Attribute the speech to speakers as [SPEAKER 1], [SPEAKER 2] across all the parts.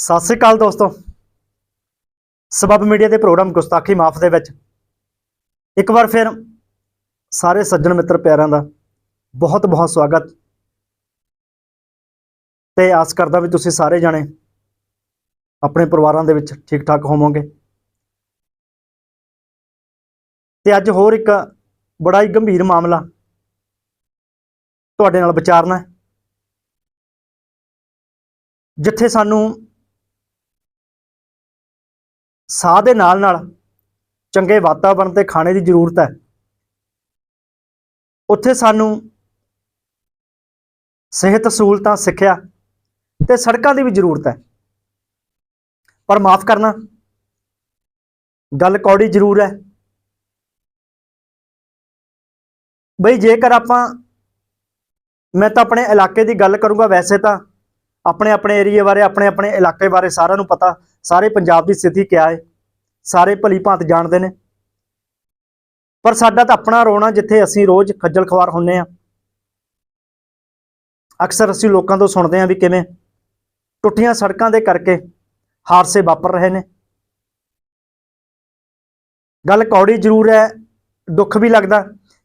[SPEAKER 1] ਸਤਿ ਸ੍ਰੀ ਅਕਾਲ ਦੋਸਤੋ। ਸਬਬ ਮੀਡੀਆ ਦੇ ਪ੍ਰੋਗਰਾਮ ਗੁਸਤਾਖੀ ਮਾਫ ਦੇ ਵਿੱਚ ਇੱਕ ਵਾਰ ਫਿਰ ਸਾਰੇ ਸੱਜਣ ਮਿੱਤਰ ਪਿਆਰਿਆਂ ਦਾ ਬਹੁਤ ਬਹੁਤ ਸਵਾਗਤ। ਤੇ ਆਸ ਕਰਦਾ ਵੀ ਤੁਸੀਂ ਸਾਰੇ ਜਾਣੇ ਆਪਣੇ ਪਰਿਵਾਰਾਂ ਦੇ ਵਿੱਚ ਠੀਕ ਠਾਕ ਹੋਵੋਗੇ। ਤੇ ਅੱਜ ਹੋਰ ਇੱਕ ਬੜਾ ਹੀ ਗੰਭੀਰ ਮਾਮਲਾ ਤੁਹਾਡੇ ਨਾਲ ਵਿਚਾਰਨਾ ਜਿੱਥੇ ਸਾਨੂੰ ਸਾਹ ਦੇ ਨਾਲ ਨਾਲ ਚੰਗੇ ਵਾਤਾਵਰਣ ਤੇ ਖਾਣੇ ਦੀ ਜ਼ਰੂਰਤ ਹੈ। ਉੱਥੇ ਸਾਨੂੰ ਸਿਹਤ ਸਹੂਲਤਾਂ, ਸਿੱਖਿਆ ਤੇ ਸੜਕਾਂ ਦੀ ਵੀ ਜ਼ਰੂਰਤ ਹੈ। ਪਰ ਮਾਫ ਕਰਨਾ, ਗੱਲ ਕੌੜੀ ਜ਼ਰੂਰ ਹੈ। ਬਈ ਜੇਕਰ ਆਪਾਂ, ਮੈਂ ਤਾਂ ਆਪਣੇ ਇਲਾਕੇ ਦੀ ਗੱਲ ਕਰੂੰਗਾ ਵੈਸੇ ਤਾਂ ਆਪਣੇ ਆਪਣੇ ਏਰੀਏ ਬਾਰੇ, ਆਪਣੇ ਆਪਣੇ ਇਲਾਕੇ ਬਾਰੇ ਸਾਰਿਆਂ ਨੂੰ ਪਤਾ। ਸਾਰੇ ਪੰਜਾਬ ਦੀ ਸਥਿਤੀ ਕਿਆ ਹੈ? ਸਾਰੇ ਭਲੀ ਭਾਂਤ ਜਾਣਦੇ ਨੇ। ਪਰ ਸਾਡਾ ਤਾਂ ਆਪਣਾ ਰੋਣਾ ਜਿੱਥੇ ਅਸੀਂ ਰੋਜ਼ ਖੱਜਲ ਖਵਾਰ ਹੁੰਨੇ ਆ। ਅਕਸਰ ਅਸੀਂ ਲੋਕਾਂ ਤੋਂ ਸੁਣਦੇ ਆ ਵੀ ਕਿਵੇਂ ਟੁੱਟੀਆਂ ਸੜਕਾਂ ਦੇ ਕਰਕੇ ਹਾਦਸੇ ਵਾਪਰ ਰਹੇ ਨੇ। ਗੱਲ ਕੌੜੀ ਜ਼ਰੂਰ ਹੈ, ਦੁੱਖ ਵੀ ਲੱਗਦਾ,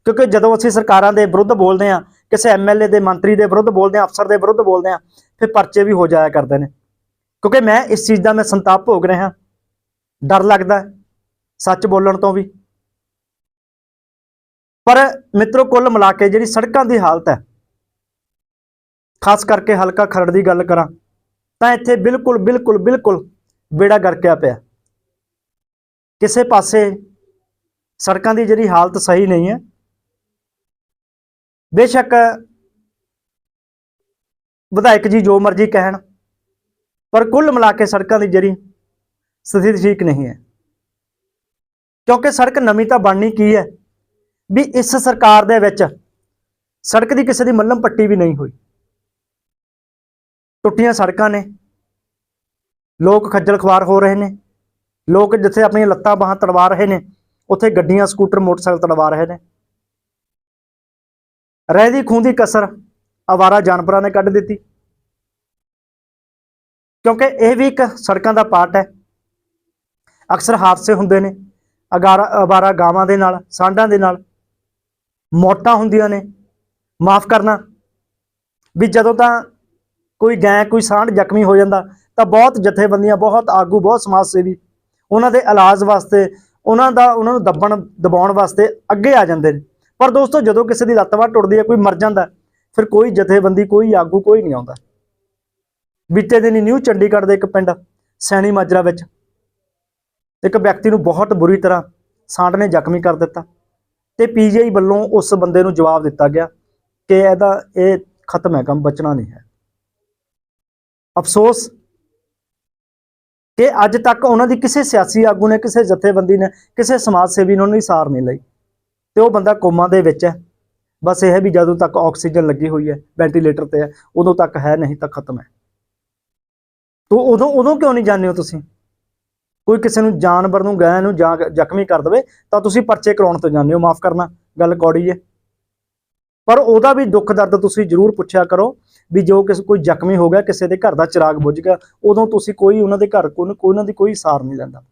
[SPEAKER 1] ਕਿਉਂਕਿ ਜਦੋਂ ਅਸੀਂ ਸਰਕਾਰਾਂ ਦੇ ਵਿਰੁੱਧ ਬੋਲਦੇ ਆ, ਕਿਸੇ ਐਮਐਲਏ ਦੇ, ਮੰਤਰੀ ਦੇ ਵਿਰੁੱਧ ਬੋਲਦੇ ਆ, ਅਫਸਰ ਦੇ ਵਿਰੁੱਧ ਬੋਲਦੇ ਆ ਫਿਰ ਪਰਚੇ ਵੀ ਹੋ ਜਾਇਆ ਕਰਦੇ ਨੇ। ਕਿਉਂਕਿ ਮੈਂ ਇਸ ਚੀਜ਼ ਦਾ ਮੈਂ ਸੰਤਾਪ ਭੋਗ ਰਿਹਾ। ਡਰ ਲੱਗਦਾ ਸੱਚ ਬੋਲਣ ਤੋਂ ਵੀ। ਪਰ ਮਿੱਤਰੋ, ਕੁੱਲ ਮਿਲਾ ਕੇ ਜਿਹੜੀ ਸੜਕਾਂ ਦੀ ਹਾਲਤ ਹੈ, ਖਾਸ ਕਰਕੇ ਹਲਕਾ ਖਰੜ ਦੀ ਗੱਲ ਕਰਾਂ, ਤਾਂ ਇੱਥੇ ਬਿਲਕੁਲ ਬਿਲਕੁਲ ਬਿਲਕੁਲ ਬੇੜਾ ਗਰਕਿਆ ਪਿਆ। ਕਿਸੇ ਪਾਸੇ ਸੜਕਾਂ ਦੀ ਜਿਹੜੀ ਹਾਲਤ ਸਹੀ ਨਹੀਂ ਹੈ, ਬੇਸ਼ੱਕ ਵਿਧਾਇਕ ਜੀ ਜੋ ਮਰਜ਼ੀ ਕਹਿਣ, ਪਰ ਕੁੱਲ ਮਿਲਾ ਕੇ ਸੜਕਾਂ ਦੀ ਜਿਹੜੀ ਸਥਿਤੀ ਠੀਕ ਨਹੀਂ ਹੈ। ਕਿਉਂਕਿ ਸੜਕ ਨਵੀਂ ਤਾਂ ਬਣਨੀ ਕੀ ਹੈ? ਵੀ ਇਸ ਸਰਕਾਰ ਦੇ ਵਿੱਚ ਸੜਕ ਦੀ ਕਿਸੇ ਦੀ ਮੱਲਮ ਪੱਟੀ ਵੀ ਨਹੀਂ ਹੋਈ। ਟੁੱਟੀਆਂ ਸੜਕਾਂ ਨੇ, ਲੋਕ ਖੱਜਲ ਖਵਾਰ ਹੋ ਰਹੇ ਨੇ, ਲੋਕ ਜਿੱਥੇ ਆਪਣੀਆਂ ਲੱਤਾਂ ਬਾਹਾਂ ਤੜਵਾ ਰਹੇ ਨੇ, ਉੱਥੇ ਗੱਡੀਆਂ, ਸਕੂਟਰ, ਮੋਟਰਸਾਈਕਲ ਤੜਵਾ ਰਹੇ ਨੇ। ਰਹਿਦੀ ਖੂੰਦੀ ਕਸਰ ਆਵਾਰਾ ਜਾਨਵਰਾਂ ਨੇ ਕੱਢ ਦਿੱਤੀ। ਕਿਉਂਕਿ ਇਹ ਵੀ ਇੱਕ ਸੜਕਾਂ ਦਾ ਪਾਰਟ ਹੈ। ਅਕਸਰ ਹਾਦਸੇ ਹੁੰਦੇ ਨੇ, ਅਗਾਰਾ, ਅਵਾਰਾ ਗਾਵਾਂ ਦੇ ਨਾਲ, ਸਾਂਢਾਂ ਦੇ ਨਾਲ ਮੌਤਾਂ ਹੁੰਦੀਆਂ ਨੇ। ਮਾਫ ਕਰਨਾ, ਵੀ ਜਦੋਂ ਤਾਂ ਕੋਈ ਗੈਂ, ਕੋਈ ਸਾਂਢ ਜ਼ਖਮੀ ਹੋ ਜਾਂਦਾ, ਤਾਂ ਬਹੁਤ ਜਥੇਬੰਦੀਆਂ, ਬਹੁਤ ਆਗੂ, ਬਹੁਤ ਸਮਾਜ ਸੇਵੀ ਉਹਨਾਂ ਦੇ ਇਲਾਜ ਵਾਸਤੇ, ਉਹਨਾਂ ਦਾ, ਉਹਨਾਂ ਨੂੰ ਦੱਬਣ, ਦਬਾਉਣ ਵਾਸਤੇ ਅੱਗੇ ਆ ਜਾਂਦੇ ਨੇ। ਪਰ ਦੋਸਤੋ, ਜਦੋਂ ਕਿਸੇ ਦੀ ਲੱਤ ਬਾਂਹ ਟੁੱਟਦੀ ਹੈ, ਕੋਈ ਮਰ ਜਾਂਦਾ, ਫਿਰ ਕੋਈ ਜਥੇਬੰਦੀ, ਕੋਈ ਆਗੂ ਕੋਈ ਨਹੀਂ ਆਉਂਦਾ। ਬੀਤੇ ਦਿਨੀ ਨਿਊ ਚੰਡੀਗੜ੍ਹ ਦੇ ਇੱਕ ਪਿੰਡ, ਸੈਣੀ ਮਾਜਰਾ ਵਿੱਚ, ਇੱਕ ਵਿਅਕਤੀ ਨੂੰ ਬਹੁਤ ਬੁਰੀ ਤਰ੍ਹਾਂ ਸਾਂਢ ਨੇ ਜ਼ਖਮੀ ਕਰ ਦਿੱਤਾ ਤੇ ਪੀਜੀਆਈ ਵੱਲੋਂ ਉਸ ਬੰਦੇ ਨੂੰ ਜਵਾਬ ਦਿੱਤਾ ਗਿਆ ਕਿ ਇਹਦਾ ਇਹ ਖਤਮ ਹੈ, ਕੰਮ ਬਚਣਾ ਨਹੀਂ ਹੈ। ਅਫਸੋਸ ਕਿ ਅੱਜ ਤੱਕ ਉਹਨਾਂ ਦੀ ਕਿਸੇ ਸਿਆਸੀ ਆਗੂ ਨੇ, ਕਿਸੇ ਜਥੇਬੰਦੀ ਨੇ, ਕਿਸੇ ਸਮਾਜ ਸੇਵੀ ਨੇ ਉਹਨੂੰ ਸਾਰ ਨਹੀਂ ਲਈ। ਤੇ ਉਹ ਬੰਦਾ ਕੋਮਾ ਦੇ ਵਿੱਚ ਹੈ। ਬਸ ਇਹ ਹੈ ਵੀ ਜਦੋਂ ਤੱਕ ਆਕਸੀਜਨ ਲੱਗੀ ਹੋਈ ਹੈ, ਵੈਂਟੀਲੇਟਰ ਤੇ ਹੈ, ਉਦੋਂ ਤੱਕ ਹੈ ਨਹੀਂ ਤਾਂ ਖਤਮ ਹੈ। ਤੋ ਉਦੋਂ ਉਦੋਂ ਕਿਉਂ ਨਹੀਂ ਜਾਂਦੇ ਹੋ ਤੁਸੀਂ? ਕੋਈ ਕਿਸੇ ਨੂੰ ਜਾਨਵਰ ਨੂੰ ਗਾਂ ਨੂੰ ਜਾਂ ਜ਼ਖਮੀ ਕਰ ਦਵੇ, ਤਾਂ ਤੁਸੀਂ ਪਰਚੇ ਕਰਾਉਣ ਤੋਂ ਜਾਂਦੇ ਹੋ, ਮਾਫ ਕਰਨਾ, ਗੱਲ ਕੌੜੀ ਹੈ। ਪਰ ਉਹਦਾ ਵੀ ਦੁੱਖ ਦਰਦ ਤੁਸੀਂ ਜ਼ਰੂਰ ਪੁੱਛਿਆ ਕਰੋ ਵੀ ਜੋ ਕਿਸੇ, ਕੋਈ ਜ਼ਖਮੀ ਹੋ ਗਿਆ, ਕਿਸੇ ਦੇ ਘਰ ਦਾ ਚਿਰਾਗ ਬੁੱਝ ਗਿਆ, ਉਦੋਂ ਤੁਸੀਂ ਕੋਈ ਉਹਨਾਂ ਦੇ ਘਰ ਕੋਈ ਕੋਈ ਉਹਨਾਂ ਦੀ ਕੋਈ ਸਾਰ ਨਹੀਂ ਲੈਂਦਾ।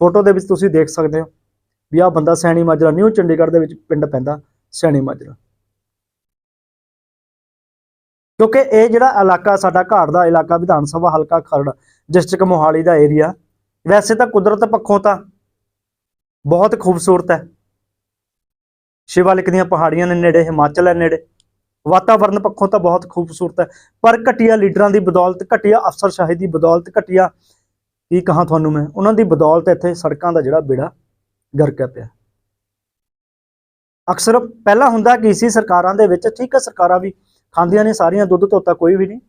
[SPEAKER 1] ਫੋਟੋ ਦੇ ਵਿੱਚ ਤੁਸੀਂ ਦੇਖ ਸਕਦੇ ਹੋ ਵੀ ਆਹ ਬੰਦਾ ਸੈਣੀ ਮਾਜਰਾ, ਨਿਊ ਚੰਡੀਗੜ੍ਹ ਦੇ ਵਿੱਚ ਪਿੰਡ ਪੈਂਦਾ, ਸੈਣੀ ਮਾਜਰਾ। ਕਿਉਂਕਿ ਇਹ ਜਿਹੜਾ ਇਲਾਕਾ ਸਾਡਾ ਘਾਟ ਦਾ ਇਲਾਕਾ, ਵਿਧਾਨ ਸਭਾ ਹਲਕਾ ਖਰੜ, ਡਿਸਟ੍ਰਿਕਟ ਮੋਹਾਲੀ ਦਾ ਏਰੀਆ ਵੈਸੇ ਤਾਂ ਕੁਦਰਤ ਪੱਖੋਂ ਤਾਂ ਬਹੁਤ ਖੂਬਸੂਰਤ ਹੈ। ਸ਼ਿਵਾਲਿਕ ਦੀਆਂ ਪਹਾੜੀਆਂ ਨੇ ਨੇੜੇ, ਹਿਮਾਚਲ ਹੈ ਨੇੜੇ, ਵਾਤਾਵਰਨ ਪੱਖੋਂ ਤਾਂ ਬਹੁਤ ਖੂਬਸੂਰਤ ਹੈ। ਪਰ ਘਟੀਆ ਲੀਡਰਾਂ ਦੀ ਬਦੌਲਤ, ਘਟੀਆ ਅਫਸਰਸ਼ਾਹੀ ਦੀ ਬਦੌਲਤ, ਘਟੀਆ, ਕੀ ਕਹਾਂ ਤੁਹਾਨੂੰ ਮੈਂ, ਉਹਨਾਂ ਦੀ ਬਦੌਲਤ ਇੱਥੇ ਸੜਕਾਂ ਦਾ ਜਿਹੜਾ ਬੇੜਾ ਗਰਕਿਆ ਪਿਆ। ਅਕਸਰ ਪਹਿਲਾਂ ਹੁੰਦਾ ਕੀ ਸੀ, ਸਰਕਾਰਾਂ ਦੇ ਵਿੱਚ, ਠੀਕ ਹੈ, ਸਰਕਾਰਾਂ ਵੀ ਖਾਂਦੀਆਂ ਨੇ ਸਾਰੀਆਂ, ਦੁੱਧ ਧੋਤਾ ਕੋਈ ਵੀ ਨਹੀਂ।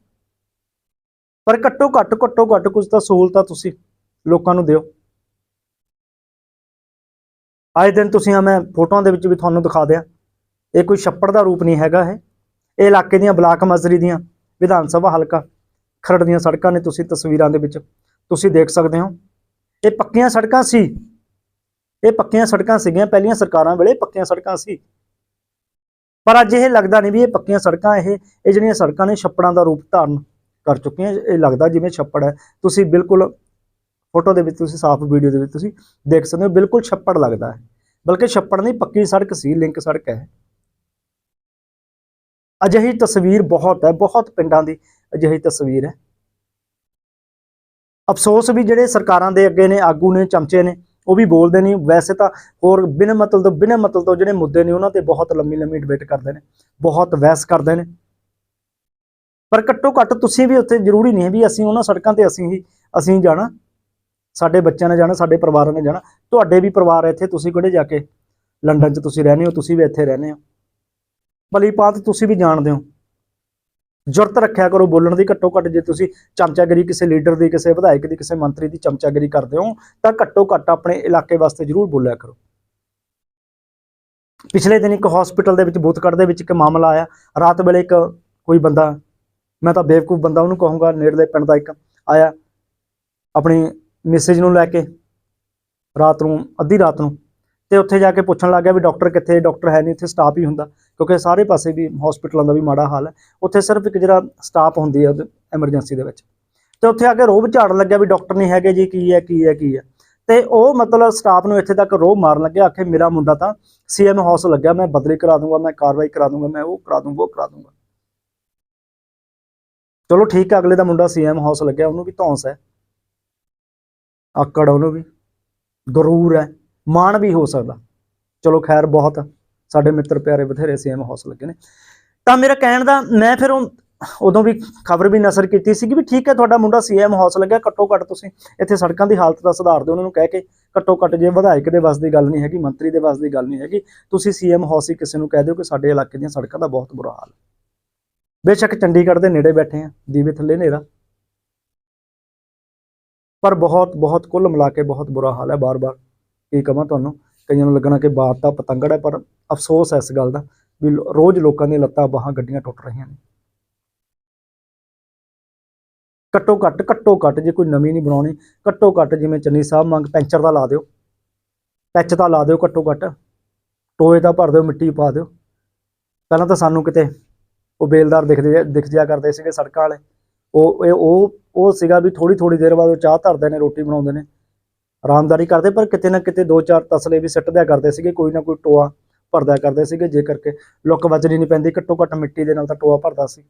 [SPEAKER 1] ਪਰ ਘੱਟੋ ਘੱਟ ਘੱਟੋ ਘੱਟ ਕੁਝ ਤਾਂ ਸਹੂਲਤਾਂ ਤੁਸੀਂ ਲੋਕਾਂ ਨੂੰ ਦਿਓ। ਅੱਜ ਦਿਨ ਤੁਸੀਂ ਆ ਮੈਂ ਫੋਟੋਆਂ ਦੇ ਵਿੱਚ ਵੀ ਤੁਹਾਨੂੰ ਦਿਖਾ ਦਿਆਂ। ਇਹ ਕੋਈ ਛੱਪੜ ਦਾ ਰੂਪ ਨਹੀਂ ਹੈਗਾ ਇਹ। ਇਹ ਇਲਾਕੇ ਦੀਆਂ ਬਲਾਕ ਮਜ਼ਰੀ ਦੀਆਂ ਵਿਧਾਨ ਸਭਾ ਹਲਕਾ ਖਰੜ ਦੀਆਂ ਸੜਕਾਂ ਨੇ ਤੁਸੀਂ ਤਸਵੀਰਾਂ ਦੇ ਵਿੱਚ ਤੁਸੀਂ ਦੇਖ ਸਕਦੇ ਹੋ। ਇਹ ਪੱਕੀਆਂ ਸੜਕਾਂ ਸੀ। ਇਹ ਪੱਕੀਆਂ ਸੜਕਾਂ ਸੀਗੀਆਂ। ਪਹਿਲੀਆਂ ਸਰਕਾਰਾਂ ਵੇਲੇ ਪੱਕੀਆਂ ਸੜਕਾਂ ਸੀ। ਪਰ ਅੱਜ ਇਹ ਲੱਗਦਾ ਨਹੀਂ ਵੀ ਇਹ ਪੱਕੀਆਂ ਸੜਕਾਂ ਇਹ ਇਹ ਜਿਹੜੀਆਂ ਸੜਕਾਂ ਨੇ ਛੱਪੜਾਂ ਦਾ ਰੂਪ ਧਾਰਨ ਕਰ ਚੁੱਕੀਆਂ, ਇਹ ਲੱਗਦਾ ਜਿਵੇਂ ਛੱਪੜ ਹੈ। ਤੁਸੀਂ ਬਿਲਕੁਲ ਫੋਟੋ ਦੇ ਵਿੱਚ, ਤੁਸੀਂ ਸਾਫ਼ ਵੀਡੀਓ ਦੇ ਵਿੱਚ ਤੁਸੀਂ ਦੇਖ ਸਕਦੇ ਹੋ, ਬਿਲਕੁਲ ਛੱਪੜ ਲੱਗਦਾ ਹੈ। ਬਲਕਿ ਛੱਪੜ ਨਹੀਂ, ਪੱਕੀ ਸੜਕ ਸੀ, ਲਿੰਕ ਸੜਕ ਹੈ। ਅਜਿਹੀ ਤਸਵੀਰ ਬਹੁਤ ਹੈ, ਬਹੁਤ ਪਿੰਡਾਂ ਦੀ ਅਜਿਹੀ ਤਸਵੀਰ ਹੈ। ਅਫਸੋਸ ਵੀ ਜਿਹੜੇ ਸਰਕਾਰਾਂ ਦੇ ਅੱਗੇ ਨੇ, ਆਗੂ ਨੇ, ਚਮਚੇ ਨੇ ਉਹ ਵੀ ਬੋਲਦੇ ਨਹੀਂ। ਵੈਸੇ ਤਾਂ ਹੋਰ ਬਿਨਾਂ ਮਤਲਬ ਤੋਂ, ਬਿਨਾਂ ਮਤਲਬ ਤੋਂ ਜਿਹੜੇ ਮੁੱਦੇ ਨੇ, ਉਹਨਾਂ ਤੇ ਬਹੁਤ ਲੰਮੀ ਲੰਮੀ ਡਿਬੇਟ ਕਰਦੇ ਨੇ। ਬਹੁਤ ਬਹਿਸ ਕਰਦੇ ਨੇ। ਪਰ ਘੱਟੋ ਘੱਟ ਤੁਸੀਂ ਵੀ ਉੱਥੇ ਜ਼ਰੂਰੀ ਨਹੀਂ ਹੈ ਵੀ ਅਸੀਂ ਉਹਨਾਂ ਸੜਕਾਂ ਤੇ ਅਸੀਂ ਹੀ, ਅਸੀਂ ਜਾਣਾ। ਸਾਡੇ ਬੱਚਿਆਂ ਨੇ ਜਾਣਾ, ਸਾਡੇ ਪਰਿਵਾਰਾਂ ਨੇ ਜਾਣਾ। ਤੁਹਾਡੇ ਵੀ ਪਰਿਵਾਰ ਇੱਥੇ, ਤੁਸੀਂ ਕਿਹੜੇ ਜਾ ਕੇ ਲੰਡਨ 'ਚ ਤੁਸੀਂ ਰਹਿੰਦੇ ਹੋ, ਤੁਸੀਂ ਵੀ ਇੱਥੇ ਰਹਿੰਦੇ ਹੋ। ਭਲੀ ਪਾਤ ਤੁਸੀਂ ਵੀ ਜਾਣਦੇ ਹੋ। ਜੁਰਤ ਰੱਖਿਆ ਕਰੋ, ਬੋਲਣ ਦੀ ਘੱਟੋ ਘੱਟ ਜੇ ਤੁਸੀਂ ਚਮਚਾਗਰੀ ਕਿਸੇ ਲੀਡਰ ਦੀ, ਕਿਸੇ ਵਿਧਾਇਕ ਦੀ, ਕਿਸੇ ਮੰਤਰੀ ਦੀ ਚਮਚਾਗਰੀ ਕਰਦੇ ਹੋ, ਤਾਂ ਘੱਟੋ ਘੱਟ ਆਪਣੇ ਇਲਾਕੇ ਵਾਸਤੇ ਜ਼ਰੂਰ ਬੋਲਿਆ ਕਰੋ। ਪਿਛਲੇ ਦਿਨ ਇੱਕ ਹਸਪੀਟਲ ਦੇ ਵਿੱਚ ਬੂਤਕੜ ਦੇ ਵਿੱਚ ਇੱਕ ਮਾਮਲਾ ਆਇਆ। ਰਾਤ ਵੇਲੇ ਇੱਕ ਕੋਈ ਬੰਦਾ, ਮੈਂ ਤਾਂ ਬੇਵਕੂਫ ਬੰਦਾ ਉਹਨੂੰ ਕਹੂੰਗਾ, ਨੇੜਲੇ ਪਿੰਡ ਦਾ ਇੱਕ ਆਇਆ। ਆਪਣੀ ਮੈਸੇਜ ਨੂੰ ਲੈ ਕੇ ਰਾਤ ਨੂੰ, ਅੱਧੀ ਰਾਤ ਨੂੰ ਤੇ ਉੱਥੇ ਜਾ ਕੇ ਪੁੱਛਣ ਲੱਗ ਗਿਆ ਵੀ ਡਾਕਟਰ ਕਿੱਥੇ, ਡਾਕਟਰ ਹੈ ਨਹੀਂ, ਉੱਥੇ ਸਟਾਫ ਹੀ ਹੁੰਦਾ, ਕਿਉਂਕਿ ਸਾਰੇ ਪਾਸੇ ਵੀ ਹਸਪੀਟਲਾਂ ਦਾ ਵੀ ਮਾੜਾ ਹਾਲ ਹੈ। ਉੱਥੇ ਸਿਰਫ ਇੱਕ ਜਿਹੜਾ ਸਟਾਫ ਹੁੰਦੀ ਹੈ ਐਮਰਜੈਂਸੀ ਦੇ ਵਿੱਚ। ਤੇ ਉੱਥੇ ਆ ਕੇ ਰੋਬ ਝਾੜਨ ਲੱਗਿਆ ਵੀ ਡਾਕਟਰ ਨਹੀਂ ਹੈਗੇ ਜੀ, ਕੀ ਹੈ ਕੀ ਹੈ ਕੀ ਹੈ। ਤੇ ਉਹ ਮਤਲਬ ਸਟਾਫ ਨੂੰ ਇੱਥੇ ਤੱਕ ਰੋਹ ਮਾਰਨ ਲੱਗਿਆ, ਆਖੇ ਮੇਰਾ ਮੁੰਡਾ ਤਾਂ ਸੀਐਮ ਹਾਊਸ ਲੱਗਿਆ, ਮੈਂ ਬਦਲੀ ਕਰਾ ਦੂੰਗਾ, ਮੈਂ ਕਾਰਵਾਈ ਕਰਾ ਦੂੰਗਾ, ਮੈਂ ਉਹ ਕਰਾ ਦੂੰਗਾ, ਉਹ ਕਰਾ ਦੂੰਗਾ। ਚਲੋ ਠੀਕ ਹੈ, ਅਗਲੇ ਦਾ ਮੁੰਡਾ ਸੀਐਮ ਹਾਊਸ ਲੱਗਿਆ, ਉਹਨੂੰ ਵੀ ਧੌਂਸ ਹੈ। ਆਕੜ ਉਹਨੂੰ ਵੀ। ਗਰੂਰ ਹੈ। ਮਾਣ ਵੀ ਹੋ ਸਕਦਾ। ਚਲੋ ਖੈਰ, ਬਹੁਤ ਸਾਡੇ ਮਿੱਤਰ ਪਿਆਰੇ ਬਥੇਰੇ ਸੀਐਮ ਹੌਸ ਲੱਗੇ ਨੇ। ਤਾਂ ਮੇਰਾ ਕਹਿਣ ਦਾ, ਮੈਂ ਫਿਰ ਉਹ ਉਦੋਂ ਵੀ ਖਬਰ ਵੀ ਨਸਰ ਕੀਤੀ ਸੀ ਕਿ ਵੀ ਠੀਕ ਹੈ, ਤੁਹਾਡਾ ਮੁੰਡਾ ਸੀਐਮ ਹੌਸ ਲੱਗਿਆ, ਘੱਟੋ ਘੱਟ ਤੁਸੀਂ ਇੱਥੇ ਸੜਕਾਂ ਦੀ ਹਾਲਤ ਦਾ ਸੁਧਾਰ ਦਿਓ, ਉਹਨਾਂ ਨੂੰ ਕਹਿ ਕੇ ਘੱਟੋ ਘੱਟ ਜੇ ਵਿਧਾਇਕ ਦੇ ਵੱਸ ਦੀ ਗੱਲ ਨਹੀਂ ਹੈਗੀ, ਮੰਤਰੀ ਦੇ ਵੱਸ ਦੀ ਗੱਲ ਨਹੀਂ ਹੈਗੀ, ਤੁਸੀਂ ਸੀਐਮ ਹੌਸ ਹੀ ਕਿਸੇ ਨੂੰ ਕਹਿ ਦਿਓ ਕਿ ਸਾਡੇ ਇਲਾਕੇ ਦੀਆਂ ਸੜਕਾਂ ਦਾ ਬਹੁਤ ਬੁਰਾ ਹਾਲ ਬੇਸ਼ੱਕ ਚੰਡੀਗੜ੍ਹ ਦੇ ਨੇੜੇ ਬੈਠੇ ਆ ਦੀਵੇ ਥੱਲੇ ਹਨੇਰਾ। ਪਰ ਬਹੁਤ ਬਹੁਤ ਕੁੱਲ ਮਿਲਾ ਕੇ ਬਹੁਤ ਬੁਰਾ ਹਾਲ ਹੈ, ਬਾਰ-ਬਾਰ। ਕੀ ਕਹਾਂ ਤੁਹਾਨੂੰ? ਕਈਆਂ ਨੂੰ ਲੱਗਣਾ ਕਿ ਬਾਤ ਦਾ ਪਤੰਗੜ ਹੈ, ਪਰ ਅਫਸੋਸ ਹੈ ਇਸ ਗੱਲ ਦਾ ਵੀ ਰੋਜ਼ ਲੋਕਾਂ ਦੀਆਂ ਲੱਤਾਂ ਬਾਹਾਂ ਗੱਡੀਆਂ ਟੁੱਟ ਰਹੀਆਂ ਨੇ। ਘੱਟੋ ਘੱਟ ਘੱਟੋ ਘੱਟ ਜੇ ਕੋਈ ਨਵੀਂ ਨਹੀਂ ਬਣਾਉਣੀ, ਘੱਟੋ ਘੱਟ ਜਿਵੇਂ ਚੰਨੀ ਸਾਹਿਬ ਮੰਗ ਪੈਂਚਰ ਦਾ ਲਾ ਦਿਓ। ਪੈਚ ਦਾ ਲਾ ਦਿਓ ਘੱਟੋ ਘੱਟ। ਟੋਏ ਦਾ ਭਰ ਦਿਓ, ਮਿੱਟੀ ਪਾ ਦਿਓ। ਪਹਿਲਾਂ ਤਾਂ ਸਾਨੂੰ ਕਿਤੇ ਉਹ ਬੇਲਦਾਰ ਦਿਖਦੇ ਦਿਖ ਜਿਆ ਕਰਦੇ ਸੀਗੇ ਸੜਕਾਂ ਵਾਲੇ। ਉਹ, ਇਹ, ਉਹ ਉਹ ਸੀਗਾ ਵੀ ਥੋੜੀ ਥੋੜੀ ਦੇਰ ਬਾਅਦ ਉਹ ਚਾਹ ਧਰਦੇ ਨੇ, ਰੋਟੀ ਬਣਾਉਂਦੇ ਨੇ। ਆਰਾਮਦਾਰੀ ਕਰਦੇ, ਪਰ ਕਿਤੇ ਨਾ ਕਿਤੇ ਦੋ ਚਾਰ ਤਸਲੇ ਵੀ ਸਿੱਟ ਕਰਦੇ ਸੀਗੇ, ਕੋਈ ਨਾ ਕੋਈ ਟੋਆ ਭਰਦਿਆ ਕਰਦੇ ਸੀਗੇ ਜੇ ਕਰਕੇ ਲੁੱਕ ਵੱਜਣੀ ਨਹੀਂ ਪੈਂਦੀ, ਘੱਟੋ ਘੱਟ ਮਿੱਟੀ ਦੇ ਨਾਲ ਤਾਂ ਟੋਆ ਭਰਦਾ ਸੀ।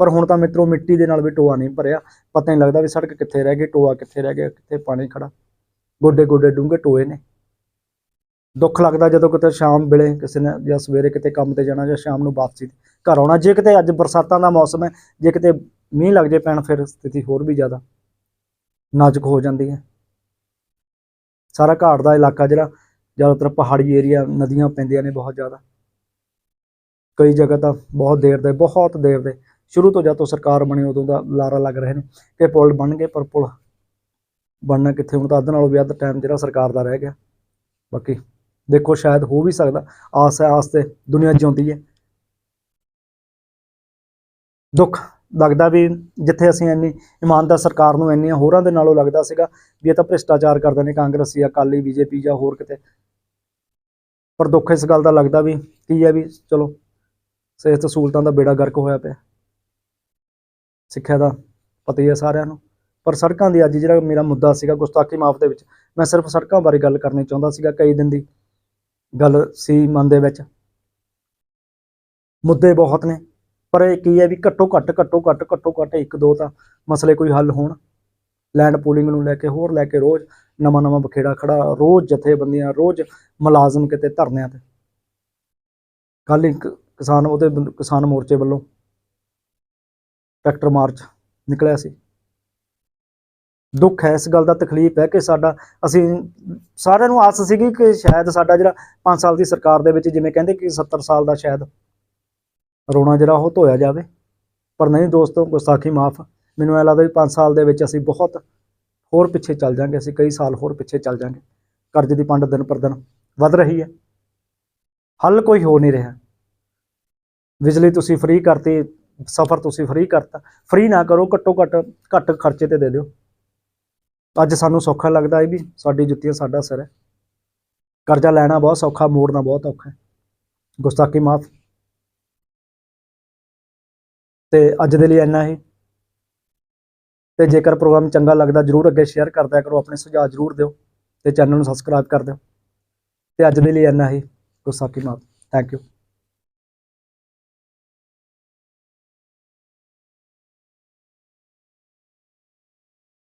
[SPEAKER 1] ਪਰ ਹੁਣ ਤਾਂ ਮਿੱਤਰੋ ਮਿੱਟੀ ਦੇ ਨਾਲ ਵੀ ਟੋਆ ਨਹੀਂ ਭਰਿਆ। ਪਤਾ ਨਹੀਂ ਲੱਗਦਾ ਵੀ ਸੜਕ ਕਿੱਥੇ ਰਹਿ ਗਈ, ਟੋਆ ਕਿੱਥੇ ਰਹਿ ਗਿਆ, ਕਿੱਥੇ ਪਾਣੀ ਖੜਾ ਗੋਡੇ ਗੋਡੇ ਡੂੰਘੇ ਟੋਏ ਨੇ। ਦੁੱਖ ਲੱਗਦਾ ਜਦੋਂ ਕਿਤੇ ਸ਼ਾਮ ਵੇਲੇ ਕਿਸੇ ਨੇ ਜਾਂ ਸਵੇਰੇ ਕਿਤੇ ਕੰਮ ਤੇ ਜਾਣਾ ਜਾਂ ਸ਼ਾਮ ਨੂੰ ਵਾਪਸੀ ਘਰ ਆਉਣਾ। ਜੇ ਕਿਤੇ ਅੱਜ ਬਰਸਾਤਾਂ ਦਾ ਮੌਸਮ ਹੈ, ਜੇ ਕਿਤੇ ਮੀਂਹ ਲੱਗ ਜੇ ਪੈਣ, ਫਿਰ ਸਥਿਤੀ ਹੋਰ ਵੀ ਜ਼ਿਆਦਾ ਨਾਜ਼ੁਕ ਹੋ ਜਾਂਦੀ ਹੈ। ਸਾਰਾ ਘਾਟ ਦਾ ਇਲਾਕਾ ਜਿਹੜਾ, ਜ਼ਿਆਦਾਤਰ ਪਹਾੜੀ ਏਰੀਆ ਨਦੀਆਂ ਪੈਂਦੀਆਂ ਨੇ ਬਹੁਤ ਜ਼ਿਆਦਾ। ਕਈ ਜਗ੍ਹਾ ਤਾਂ ਬਹੁਤ ਦੇਰ ਦੇ, ਬਹੁਤ ਦੇਰ ਦੇ। ਸ਼ੁਰੂ ਤੋਂ ਜਦ ਤੋਂ ਸਰਕਾਰ ਬਣੀ ਉਦੋਂ ਦਾ ਲਾਰਾ ਲੱਗ ਰਹੇ ਨੇ ਕਿ ਪੁਲ ਬਣ ਗਏ, ਪਰ ਪੁਲ ਬਣਨਾ ਕਿੱਥੇ? ਹੁਣ ਤਾਂ ਅੱਧ ਨਾਲੋਂ ਵੀ ਅੱਧ ਟਾਈਮ ਜਿਹੜਾ ਸਰਕਾਰ ਦਾ ਰਹਿ ਗਿਆ। ਬਾਕੀ ਦੇਖੋ, ਸ਼ਾਇਦ ਹੋ ਵੀ ਸਕਦਾ। ਆਸ ਹੈ, ਆਸ ਤੇ ਦੁਨੀਆ ਜਿਉਂਦੀ ਹੈ। ਦੁੱਖ ਲੱਗਦਾ ਵੀ ਜਿੱਥੇ ਅਸੀਂ ਇੰਨੀ ਇਮਾਨਦਾਰ ਸਰਕਾਰ ਨੂੰ ਇੰਨੀਆਂ ਹੋਰਾਂ ਦੇ ਨਾਲੋਂ ਲੱਗਦਾ ਸੀਗਾ ਵੀ ਇਹ ਤਾਂ ਭ੍ਰਿਸ਼ਟਾਚਾਰ ਕਰਦੇ ਨੇ ਕਾਂਗਰਸੀ, ਅਕਾਲੀ, ਬੀਜੇਪੀ ਜਾਂ ਹੋਰ ਕਿਤੇ। ਪਰ ਦੁੱਖ ਇਸ ਗੱਲ ਦਾ ਲੱਗਦਾ ਵੀ ਕੀ ਹੈ ਵੀ ਚਲੋ, ਸਿਹਤ ਸਹੂਲਤਾਂ ਦਾ ਬੇੜਾ ਗਰਕ ਹੋਇਆ ਪਿਆ। ਸਿੱਖਿਆ ਦਾ ਪਤਾ ਹੀ ਹੈ ਸਾਰਿਆਂ ਨੂੰ। ਪਰ ਸੜਕਾਂ ਦੀ ਅੱਜ ਜਿਹੜਾ ਮੇਰਾ ਮੁੱਦਾ ਸੀਗਾ ਗੁਸਤਾਖੀ ਮਾਫ ਦੇ ਵਿੱਚ, ਮੈਂ ਸਿਰਫ ਸੜਕਾਂ ਬਾਰੇ ਗੱਲ ਕਰਨੀ ਚਾਹੁੰਦਾ ਸੀਗਾ ਕਈ ਦਿਨ ਦੀ ਗੱਲ ਸੀ ਮਨ ਦੇ ਵਿੱਚ। ਮੁੱਦੇ ਬਹੁਤ ਨੇ। ਪਰ ਇਹ ਕੀ ਹੈ ਵੀ ਘੱਟੋ ਘੱਟ ਘੱਟੋ ਘੱਟ ਘੱਟੋ ਘੱਟ ਇੱਕ ਦੋ ਤਾਂ ਮਸਲੇ ਕੋਈ ਹੱਲ ਹੋਣ। ਲੈਂਡ ਪੂਲਿੰਗ ਨੂੰ ਲੈ ਕੇ ਹੋਰ ਲੈ ਕੇ ਰੋਜ਼ ਨਵਾਂ ਨਵਾਂ ਬਖੇੜਾ ਖੜਾ, ਰੋਜ਼ ਜਥੇਬੰਦੀਆਂ, ਰੋਜ਼ ਮੁਲਾਜ਼ਮ ਕਿਤੇ ਧਰਨਿਆਂ ਤੇ। ਕੱਲ ਇੱਕ ਕਿਸਾਨ, ਉਹਦੇ ਕਿਸਾਨ ਮੋਰਚੇ ਵੱਲੋਂ ਟਰੈਕਟਰ ਮਾਰਚ ਨਿਕਲਿਆ ਸੀ। ਦੁੱਖ ਹੈ ਇਸ ਗੱਲ ਦਾ, ਤਕਲੀਫ ਹੈ ਕਿ ਸਾਡਾ, ਅਸੀਂ ਸਾਰਿਆਂ ਨੂੰ ਆਸ ਸੀਗੀ ਕਿ ਸ਼ਾਇਦ ਸਾਡਾ ਜਿਹੜਾ 5 ਸਾਲ ਦੀ ਸਰਕਾਰ ਦੇ ਵਿੱਚ ਜਿਵੇਂ ਕਹਿੰਦੇ ਕਿ 70 ਸਾਲ ਦਾ ਸ਼ਾਇਦ ਰੋਣਾ ਜਿਹੜਾ ਉਹ ਧੋਇਆ ਜਾਵੇ। ਪਰ ਨਹੀਂ ਦੋਸਤੋ, ਗੁਸਤਾਖੀ ਮਾਫ। ਮੈਨੂੰ ਐ ਲੱਗਦਾ ਵੀ 5 ਸਾਲ ਦੇ ਵਿੱਚ ਅਸੀਂ ਬਹੁਤ ਹੋਰ ਪਿੱਛੇ ਚੱਲ ਜਾਾਂਗੇ, ਅਸੀਂ ਕਈ ਸਾਲ ਹੋਰ ਪਿੱਛੇ ਚੱਲ ਜਾਾਂਗੇ। ਕਰਜ਼ੇ ਦੀ ਪੰਡ ਦਿਨ ਪਰ ਦਿਨ ਵੱਧ ਰਹੀ ਹੈ। ਹੱਲ ਕੋਈ ਹੋ ਨਹੀਂ ਰਿਹਾ। ਬਿਜਲੀ ਤੁਸੀਂ ਫ੍ਰੀ ਕਰਤੀ, ਸਫ਼ਰ ਤੁਸੀਂ ਫ੍ਰੀ ਕਰਤਾ। ਫ੍ਰੀ ਨਾ ਕਰੋ, ਘੱਟੋ ਘੱਟ ਘੱਟ ਖਰਚੇ ਤੇ ਦੇ ਦਿਓ। ਅੱਜ ਸਾਨੂੰ ਸੌਖਾ ਲੱਗਦਾ ਹੈ ਵੀ ਸਾਡੀ ਜੁੱਤੀਆਂ ਸਾਡਾ ਸਿਰ ਹੈ। ਕਰਜ਼ਾ ਲੈਣਾ ਬਹੁਤ ਸੌਖਾ, ਮੋੜਨਾ ਬਹੁਤ ਔਖਾ ਹੈ। ਗੁਸਤਾਖੀ ਮਾਫ। ਤੇ ਅੱਜ ਦੇ ਲਈ ਇੰਨਾ ਹੀ। ਤੇ ਜੇਕਰ ਪ੍ਰੋਗਰਾਮ ਚੰਗਾ ਲੱਗਦਾ, ਜਰੂਰ ਅੱਗੇ ਸ਼ੇਅਰ ਕਰਦਿਆ ਕਰੋ, ਆਪਣੇ ਸੁਝਾਅ ਜਰੂਰ ਦਿਓ ਤੇ ਚੈਨਲ ਨੂੰ ਸਬਸਕ੍ਰਾਈਬ ਕਰ ਦਿਓ। ਤੇ ਅੱਜ ਦੇ ਲਈ ਇੰਨਾ ਹੀ। ਗੁੱਸਾ ਕੀ ਥੈਂਕ ਯੂ